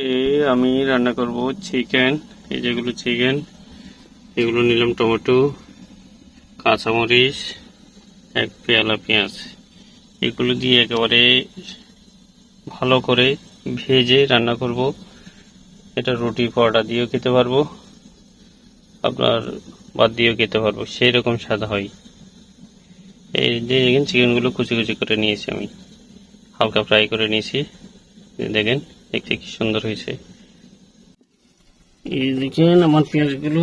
এ আমি রান্না করব চিকেন, এই যেগুলো চিকেন, এগুলো নিলাম টমেটো, কাঁচামরিচ, এক পেয়ালা পেঁয়াজ। এগুলো দিয়ে একেবারে ভালো করে ভেজে রান্না করব। এটা রুটি পরোটা দিয়েও খেতে পারব, আপনার বাদ দিয়েও খেতে পারব সেই রকম স্বাদ হয়। এই যে দেখেন, চিকেনগুলো কুচি কুচি করে নিয়েছি আমি। হালকা ফ্রাই করে নিয়েছি। দেখেন। দেখতে কি সুন্দর হয়েছে। এই দেখেন, আমার পেঁয়াজগুলো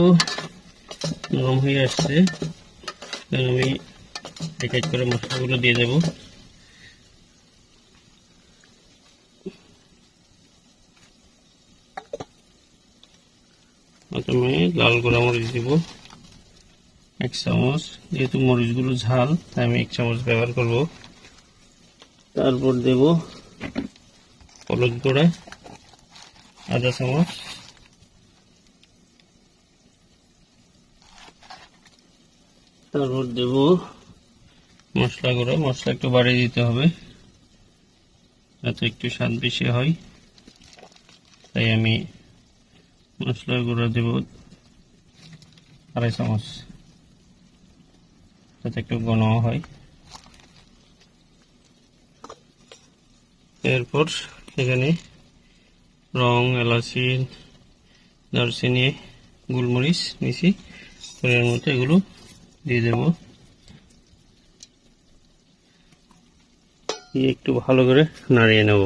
নরম হয়ে আসছে। আমি এক এক করে মশলাগুলো দিয়ে দেব। প্রথমে লাল গোড়া মরিচ দিব। এক চামচ, যেহেতু মরিচগুলো ঝাল, তাই আমি এক চামচ ব্যবহার করব। তারপর দেব হলুদ গুঁড়া আধা চামচ। তারপর দেব মশলা গুঁড়ো। মশলা একটু বাড়িয়ে দিতে হবে, যাতে একটু স্বাদ বেশি হয়। তাই আমি মশলা গুঁড়ো দেব আড়াই চামচ, যাতে একটু ঘন হয়। এরপর এখানে রং, এলাচি, দারচিনি, গোলমরিচ নিছি এর মধ্যে এগুলো দিয়ে দেব। একটু ভালো করে নাড়িয়ে নেব।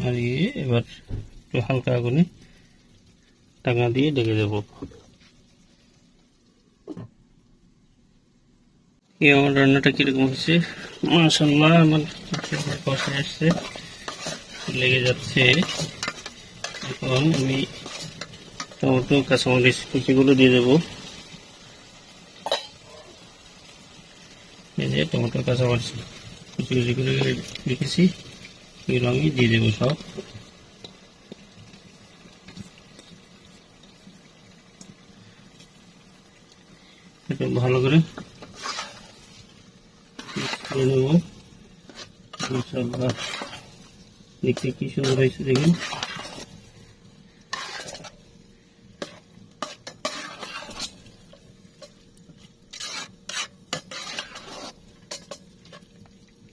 নাড়িয়ে এবার একটু হালকা আগুনে টাকা দিয়ে ডেকে দেব। এই আমার রান্নাটা কীরকম হয়েছে? মাসাল্লাহ আমার কষা আসছে লেগে যাচ্ছে। এখন আমি টমেটো, কাঁচামরিচ, কুচিগুলো দিয়ে দেবো। এই যে টমেটো, কাঁচামরিচ কুচি কুচি রেখেছি। এগুলো আমি দিয়ে দেবো সব। এটা ভালো করে দিয়ে নেব। দেখতে কি সুন্দর হয়েছে দেখুন।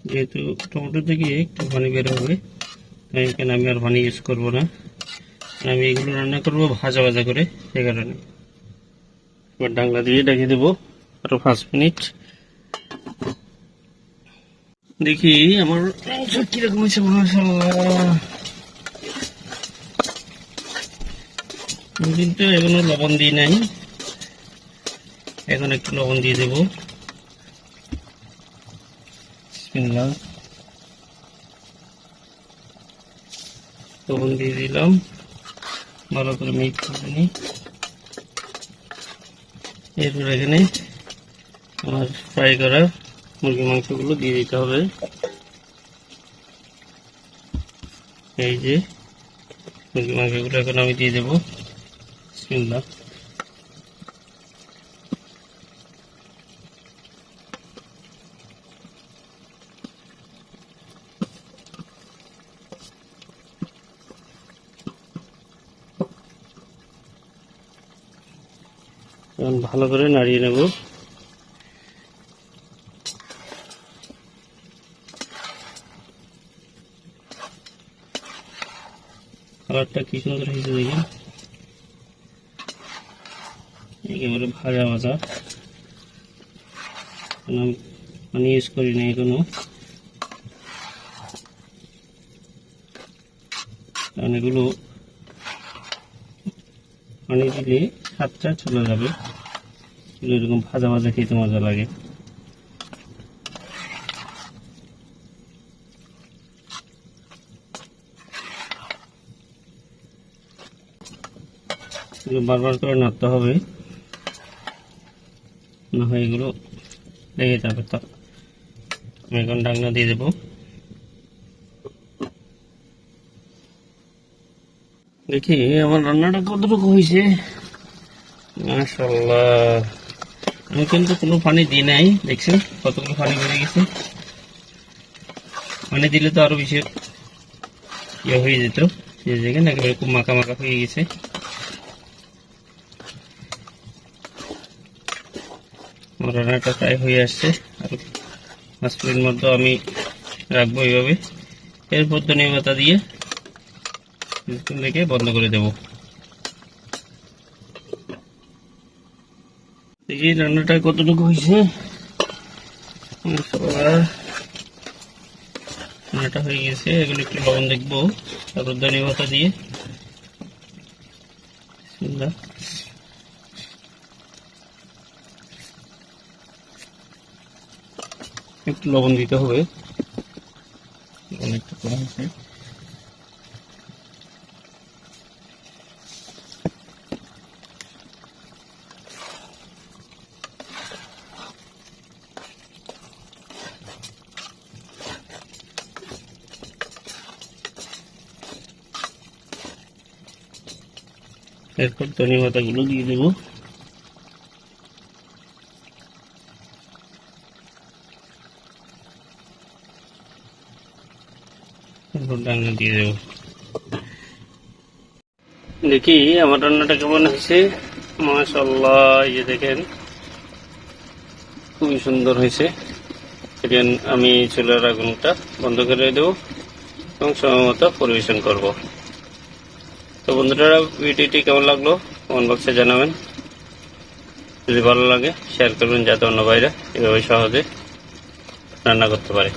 যেহেতু টমেটো থেকে একটু পানি বের হবে, তাই এখানে আমি আর পানি ইউজ করব না। আমি এগুলো রান্না করব ভাজা ভাজা করে, সে কারণে। এবার ডাংলা দিয়ে ডেকে দেবো আরও পাঁচ মিনিট। দেখি আমার কীরকম হয়েছে মাসাল্লাহ কিন্তু এখনও লবণ দিই নাই। এখন একটু লবণ দিয়ে দেবো। বিসমিল্লাহ লবণ দিয়ে দিলাম। ভালো করে মিক্স করে নিই। এরপর এখানে আমার ফ্রাই করা মুরগি মাংসগুলো দিয়ে দিতে হবে। এই যে মুরগি মাংসগুলো এখন আমি দিয়ে দেবো। বিসমিল্লাহ। এখন ভালো করে নাড়িয়ে নেব। কালারটা কি সুন্দর হয়েছে দেখি একেবারে ভাজা ভাজা। আমি পানি ইউজ করি না এখনও। কারণ এগুলো পানি দিলে স্বাদটা চলে যাবে। এরকম ভাজা ভাজা খেতে মজা লাগে। বারবার করে নাড়তে হবে। না হয় এগুলো লেগে যাবে তো। আমি এখন ডাকনা দিয়ে দেবো। দেখি, আমার রান্নাটা কতটুকু হয়েছে? মাশাল্লাহ আমি কিন্তু কোনো পানি দিই নাই, দেখছেন? কতগুলো পানি বেড়ে গেছে। পানি দিলে তো আরও বেশি ইয়ে হয়ে যেত। দেখেন, একেবারে খুব মাখা মাখা হয়ে গেছে। রান্নাটা প্রায় হয়ে আসছে। আর পাঁচ মিনিট মধ্যে আমি রাখব এইভাবে। এরপর ধনিয়া পাতা দিয়ে রেখে বন্ধ করে দেব। দেখি রান্নাটা কতটুকু হয়েছে। রান্নাটা হয়ে গেছে এগুলো একটু লবণ দেখব, তারপর ধনিয়া পাতা দিয়ে। একটু লবণ দিতে হবে। একটু কম হয়েছে এরপর ধনিয়া পাতাগুলো দিয়ে দেবো। দিয়ে দেখি আমার রান্নাটা কেমন হয়েছে। মাশাল্লাহ এই যে দেখেন, খুবই সুন্দর হয়েছে। আমি চুলার আগুনটা বন্ধ করে দেবো এবং সময় মতো পরিবেশন করব। তো বন্ধুরা, ভিডিওটি কেমন লাগল কমেন্ট বক্সে জানাবেন। যদি ভালো লাগে শেয়ার করবেন যাতে অন্য ভাইরা এভাবে সহজে রান্না করতে পারে।